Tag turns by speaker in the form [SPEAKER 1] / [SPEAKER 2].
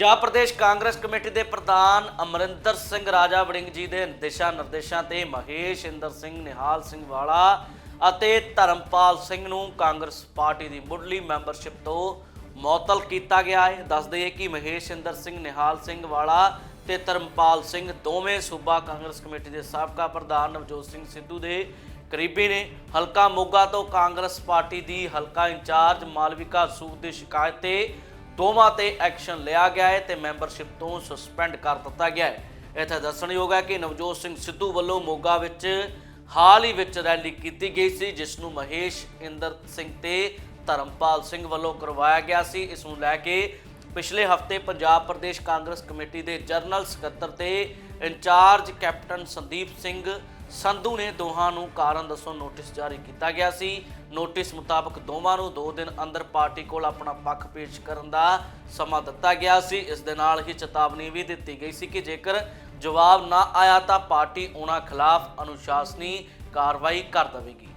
[SPEAKER 1] Punjab Pradesh Congress committee ਦੇ ਪ੍ਰਧਾਨ ਅਮਰਿੰਦਰ ਸਿੰਘ, ਰਾਜਾ ਵੜਿੰਗ ਜੀ ਦੇ ਦਿਸ਼ਾ ਨਿਰਦੇਸ਼ਾਂ ਤੇ ਮਹੇਸ਼ ਇੰਦਰ ਸਿੰਘ, ਨਿਹਾਲ ਸਿੰਘ ਵਾਲਾ ਅਤੇ ਧਰਮਪਾਲ ਸਿੰਘ ਨੂੰ ਕਾਂਗਰਸ ਪਾਰਟੀ ਦੀ ਮੁੱਢਲੀ ਮੈਂਬਰਸ਼ਿਪ ਤੋਂ ਮੁਅੱਤਲ ਕੀਤਾ ਗਿਆ ਹੈ। ਦੱਸ ਦਈਏ ਕਿ ਮਹੇਸ਼ ਇੰਦਰ ਸਿੰਘ, ਨਿਹਾਲ ਸਿੰਘ ਵਾਲਾ ਤੇ ਧਰਮਪਾਲ ਸਿੰਘ ਦੋਵੇਂ ਸੂਬਾ ਕਾਂਗਰਸ ਕਮੇਟੀ ਦੇ ਸਾਬਕਾ ਪ੍ਰਧਾਨ ਨਵਜੋਤ ਸਿੰਘ ਸਿੱਧੂ ਦੇ ਕਰੀਬੀ ਨੇ। ਹਲਕਾ ਮੋਗਾ ਤੋਂ ਕਾਂਗਰਸ ਪਾਰਟੀ ਦੀ ਹਲਕਾ ਇੰਚਾਰਜ, ਮਾਲਵਿਕਾ ਸੂਦ ਦੀ ਸ਼ਿਕਾਇਤ ਤੇ ਦੋਵਾਂ ਤੇ ਐਕਸ਼ਨ ਲਿਆ ਗਿਆ ਹੈ ਤੇ ਮੈਂਬਰਸ਼ਿਪ ਤੋਂ ਸਸਪੈਂਡ ਕਰ ਦਿੱਤਾ ਗਿਆ ਹੈ। ਇੱਥੇ ਦੱਸਣਯੋਗ ਹੈ ਕਿ ਨਵਜੋਤ ਸਿੰਘ ਸਿੱਧੂ ਵੱਲੋਂ ਮੋਗਾ ਵਿੱਚ ਹਾਲ ਹੀ ਵਿੱਚ ਰੈਲੀ ਕੀਤੀ ਗਈ ਸੀ, ਜਿਸ ਨੂੰ ਮਹੇਸ਼ ਇੰਦਰ ਸਿੰਘ ਤੇ ਧਰਮਪਾਲ ਸਿੰਘ ਵੱਲੋਂ ਕਰਵਾਇਆ ਗਿਆ ਸੀ। ਇਸ ਨੂੰ ਲੈ ਕੇ ਪਿਛਲੇ ਹਫ਼ਤੇ ਪੰਜਾਬ ਪ੍ਰਦੇਸ਼ ਕਾਂਗਰਸ ਕਮੇਟੀ ਦੇ ਜਨਰਲ ਸਕੱਤਰ ਤੇ ਇੰਚਾਰਜ ਕੈਪਟਨ ਸੰਦੀਪ ਸਿੰਘ ਸੰਧੂ ਨੇ ਦੋਹਾਂ ਨੂੰ ਕਾਰਨ ਦੱਸੋ ਨੋਟਿਸ ਜਾਰੀ ਕੀਤਾ ਗਿਆ ਸੀ। ਨੋਟਿਸ ਮੁਤਾਬਕ ਦੋਵਾਂ ਨੂੰ 2 ਦਿਨ ਅੰਦਰ ਪਾਰਟੀ ਕੋਲ ਆਪਣਾ ਪੱਖ ਪੇਸ਼ ਕਰਨ ਦਾ ਸਮਾਂ ਦਿੱਤਾ ਗਿਆ ਸੀ। ਇਸ ਦੇ ਨਾਲ ਹੀ ਚੇਤਾਵਨੀ ਵੀ ਦਿੱਤੀ ਗਈ ਸੀ ਕਿ ਜੇਕਰ ਜਵਾਬ ਨਾ ਆਇਆ ਤਾਂ ਪਾਰਟੀ ਉਹਨਾਂ ਖਿਲਾਫ ਅਨੁਸ਼ਾਸਨੀ ਕਾਰਵਾਈ ਕਰ ਦੇਵੇਗੀ।